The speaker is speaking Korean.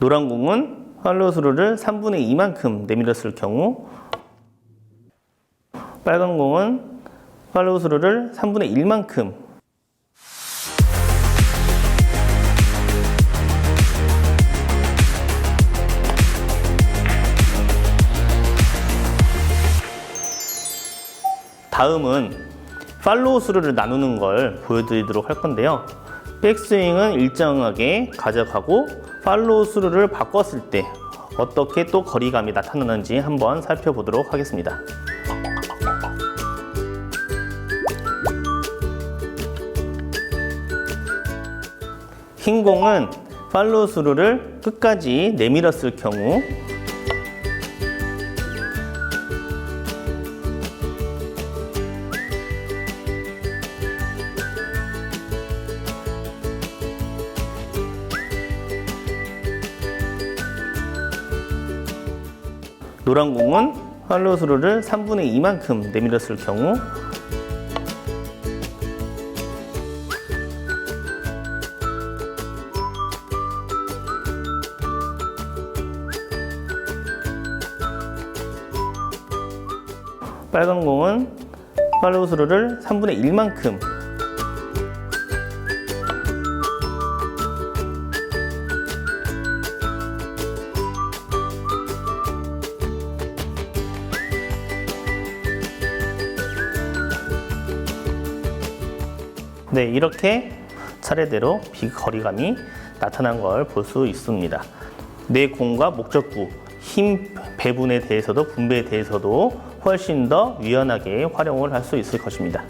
노란 공은 스루를 3분의 2만큼 내밀었을 경우 빨간 공은 팔로우 스루를 3분의 1만큼 다음은 팔로우 스루를 나누는 걸 보여드리도록 할 건데요. 백스윙은 일정하게 가져가고 팔로우 스루를 바꿨을 때 어떻게 또 거리감이 나타나는지 한번 살펴보도록 하겠습니다. 흰 공은 팔로우 스루를 끝까지 내밀었을 경우 노란 공은 스루를 3분의 2만큼 내밀었을 경우 빨간 공은 팔로우 스루를 3분의 1만큼 네, 이렇게 차례대로 비거리감이 나타난 걸 볼 수 있습니다. 내 공과 목적구, 힘 배분에 대해서도 분배에 대해서도 훨씬 더 유연하게 활용을 할 수 있을 것입니다.